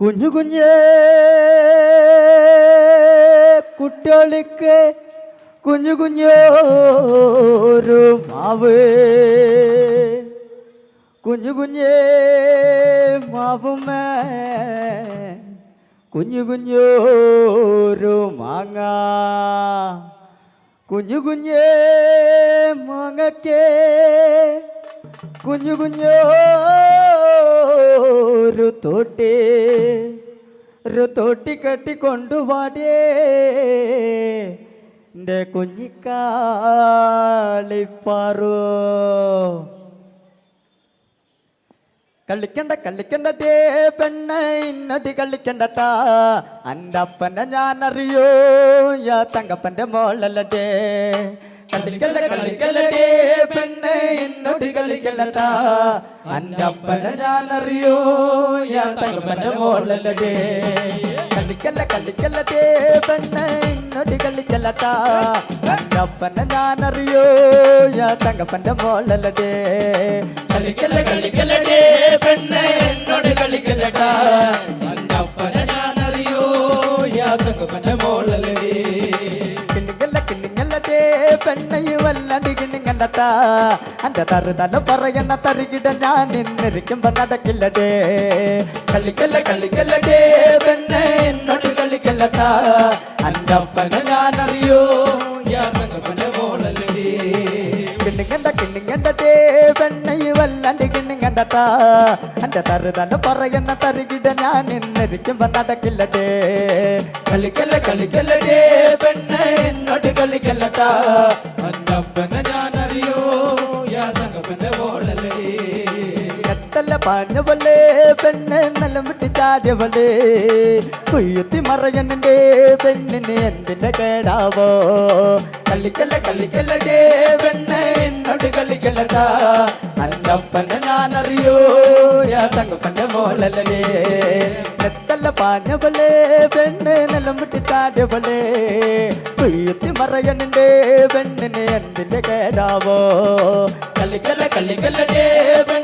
കുഞ്ഞു കുഞ്ഞേ കുട്ടികൾക്ക് കുഞ്ഞു കുഞ്ഞോരു മാവ്. കുഞ്ഞു കുഞ്ഞേ മാവുമേ കുഞ്ഞു കുഞ്ഞോരു മാങ്ങ. കുഞ്ഞു കുഞ്ഞേ മാങ്ങക്കേ. കുഞ്ഞു കുഞ്ഞോരു തോട്ടി ഒരു തോട്ടി കെട്ടിക്കൊണ്ടുപാടേ എന്റെ കുഞ്ഞിക്കാളിപ്പാറു കളിക്കണ്ട കളിക്കണ്ടേ പെണ്ണ ഇന്നടി കളിക്കണ്ടട്ടാ എന്റെ അപ്പനെ ഞാൻ അറിയോ യാ തങ്കപ്പന്റെ മോളല്ലടേ കളിക്കണ്ട കളിക്കല്ലടേ പെണ്ണ കളിക്കലട്ട കളിക്കല്ലട്ടാ ഞാനറിയോ? ഞാൻ തങ്കപ്പന്റെ മോളല്ലടേ. കളിക്കല്ല കളിക്കല്ലേ പെണ്ണ ഇന്നടി കളിക്കലട്ട അന്റെ ഞാനറിയോ? ഞാൻ തങ്കപ്പന്റെ മോളല്ലേ കളിക്കല്ല കളിക്കല്ലേ പെണ്ണെ എന്നോട് കളിക്കലട്ട അന്റെ ഞാനറിയോ ഞാൻ യാതകപ്പന്റെ മോളല്ലേ കിണ്ണിങ്ങല്ല കിണ്ണിങ്ങല്ലടേ പെണ്ണയും വല്ലടി കിണ്ണിങ്ങണ്ടട്ടാ അന്റെ തറുതല പറയണ തരികിട ഞാൻ നിന്നിരിക്കുമ്പോ നടക്കില്ലടേ. കളിക്കല്ല കളിക്കല്ലടേ പെണ്ണെ എന്നോട് കളിക്കല്ലട്ട. അന്റെ അപ്പനെ അറിയോ കിണ്ണിങ്ങണ്ട കിണ്ണിങ്ങണ്ടടേ പെണ്ണയും വല്ലടി കിണ്ണിങ്ങണ്ടട്ടാ അന്റെ തറുതല പറയണ തരികിട ഞാൻ നിന്നിരിക്കുമ്പോ നടക്കില്ലടേ. കളിക്കല്ല കളിക്കല്ലടേ പെണ്ണെ എന്നോട് കളിക്കല്ലട്ടാ. അന്റെ പാഞ്ഞവളേ പെണ്ണെ നിലം വിട്ട് ചാടിയവളേ. കുയ്യത്തി മറയണന്റെ പെണ്ണിന് എന്തിന്റെ കേടാവോ? കളിക്കല്ല കളിക്കല്ലേ പെണ്ണെ എന്നോട് കളിക്കല്ലടാ അന്നപ്പനെ ഞാനറിയോ യാ തങ്കപ്പന്റെ മോളല്ലേ. കത്തല്ല പാഞ്ഞവളേ പെണ്ണ് നിലം ചാടിയവളേ. കുയ്യത്തി മറയണന്റെ പെണ്ണിന് എന്തിന്റെ കേടാവോ? കളിക്കല്ല കളിക്കല്ലേ പെണ്ണെ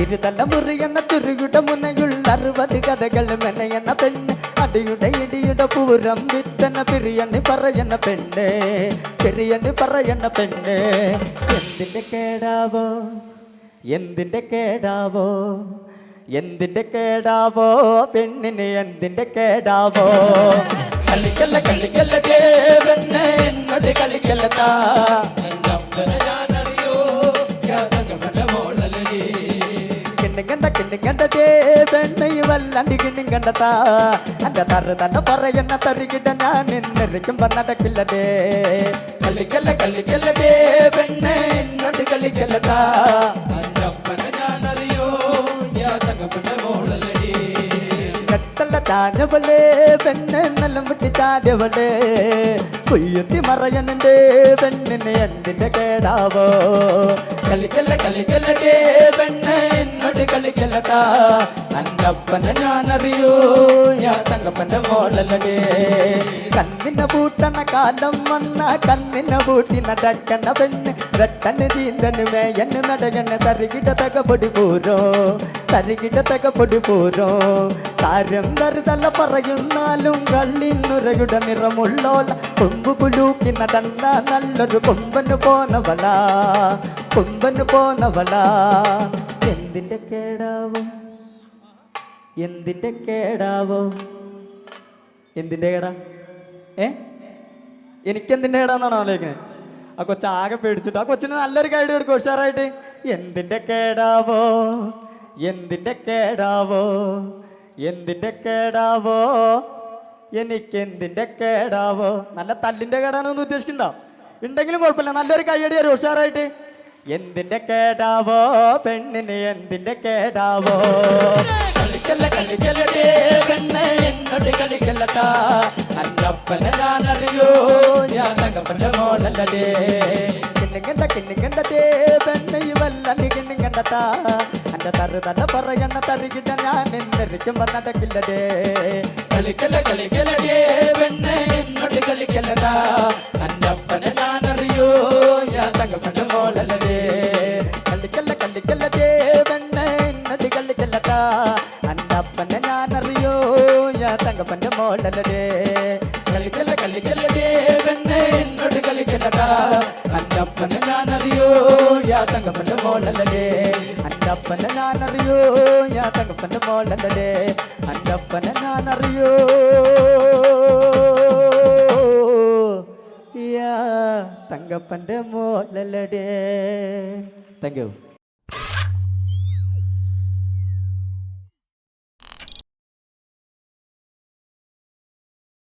ഇരുതല മുറിയണ തുരുകുട മുനയുള്ള അറുപത് കഥകൾ മെനയണ പെണ്ണ് അടിയുടെ ഇടിയുടെ പൂരം വിത്തന പിരിയണി പറയണ പെണ്ണ് പിരിയണി പറയണ പെണ്ണ് എന്തിന്റെ കേടാവോ എന്തിന്റെ കേടാവോ എന്തിന്റെ കേടാവോ പെണ്ണിന് എന്തിന്റെ കേടാവോ കളിക്കല്ല കളിക്കല്ലടേ പെണ്ണെ എന്നോട് കളിക്കല്ലട്ടാ കിണ്ണിങ്ങണ്ട കിണ്ണിങ്ങണ്ടേ പെണ്ണയും വല്ലാണ്ട് കിണ്ണിങ്ങണ്ടതാ അന്റെ തറ തന്നെ പറയുന്ന തരികിട ഞാൻ നിന്നിരിക്കുമ്പോ നടക്കില്ലടേ കളിക്കല്ല കളിക്കല്ലടേ പെണ്ണെ എന്നോട് കളിക്കല്ലട്ടാ കെട്ടല്ല പെണ്ണെ നല്ല നിലം വിട്ട് ചാടിയവളേ കുയ്യത്തി മറയണന്റെ പെണ്ണിന് എന്തിന്റെ കേടാവോ. കളിക്കല്ല കളിക്കല്ലേ പെണ്ണെ എന്നോട് കളിക്കല്ലട്ടാ. തങ്കപ്പനെ ഞാനറിയൂ ഞാൻ തങ്കപ്പന്റെ മോളല്ലേ കണ്ണിനെ പൂട്ടണ കാലം വന്ന കണ്ണിനെ പൂട്ടി നടക്കണ പെണ്ണ്. വെട്ടന് ചീന്തന് മേയന് നടകണ് തരികിട തകപ്പൊടി പൂരോ. തരികിട തകപ്പൊടി പൂരോ. കാര്യം തരുതല പറയുന്നാലും കള്ളിനുരയുടെ നിറമുള്ളോല. കൊമ്പ് കുലൂക്കി നടന്ന നല്ലൊരു കൊമ്പന് പോന്നവള. കൊമ്പന് പോന്നവള. എന്തിന്റെ കേടാവോ? എന്തിന്റെ കേടാവോ? എന്തിന്റെ കേടാ? ഏ? എനിക്കെന്തിന്റെ കേടാന്നാണോ ആലോചിക്കുന്നത് ആ കൊച്ചാകെ പേടിച്ചിട്ട് ആ കൊച്ചിന് നല്ലൊരു ഗൈഡ് കൊടുക്കും ഉഷാറായിട്ട്. എന്തിന്റെ കേടാവോ? എന്തിന്റെ കേടാവോ? എന്തിന്റെ കേടാവോ? എനിക്കെന്തിന്റെ കേടാവോ? നല്ല തല്ലിന്റെ കേടാണെന്ന് ഉദ്ദേശിക്കുന്നുണ്ടോ ഉണ്ടെങ്കിലും കുഴപ്പമില്ല. നല്ലൊരു കൈയടി തരും ഉഷാറായിട്ട്. എന്തിന്റെ കേടാവോ? പെണ്ണിന് എന്തിന്റെ കേടാവോ? കളിക്കല്ല കിണ്ണിങ്ങണ്ട കിണ്ണിങ്ങണ്ട ദേ പെണ്ണ ഇവല്ല നികിണ്ണിങ്ങണ്ടട്ട എന്റെ തറു തല പറയണ തരികിട്ട ഞാൻ എന്തെരിക്കും നടക്കില്ലടേ കളിക്കല്ല കളിക്കലടേ പെണ്ണെ എന്നോട് കളിക്കല്ലടാ അന്റെ അപ്പനെ ഞാനറിയോ ഞാൻ തങ്കപ്പന്റെ മോളല്ലേ കളിക്കല്ല കളിക്കല്ല ദേ പെണ്ണ എന്നോട് കളിക്കല്ലട്ടാ എന്റെ അപ്പനെ ഞാനറിയോ ഞാൻ തങ്കപ്പന്റെ മോളല്ലേ കളിക്കല്ല കളിക്കലടേ പെണ്ണെ എന്നോട് കളിക്കല്ലടാ അന്റെ അപ്പനെ ഞാനറിയോ ഞാൻ തങ്കപ്പന്റെ മോളല്ലേ? എന്റെ അപ്പനെ ഞാനറിയോ ഞാൻ തങ്കപ്പന്റെ മോളല്ലേ? എന്റെ അപ്പനെ ഞാനറിയോ യാ തങ്കപ്പന്റെ മോളല്ലേ? Thank you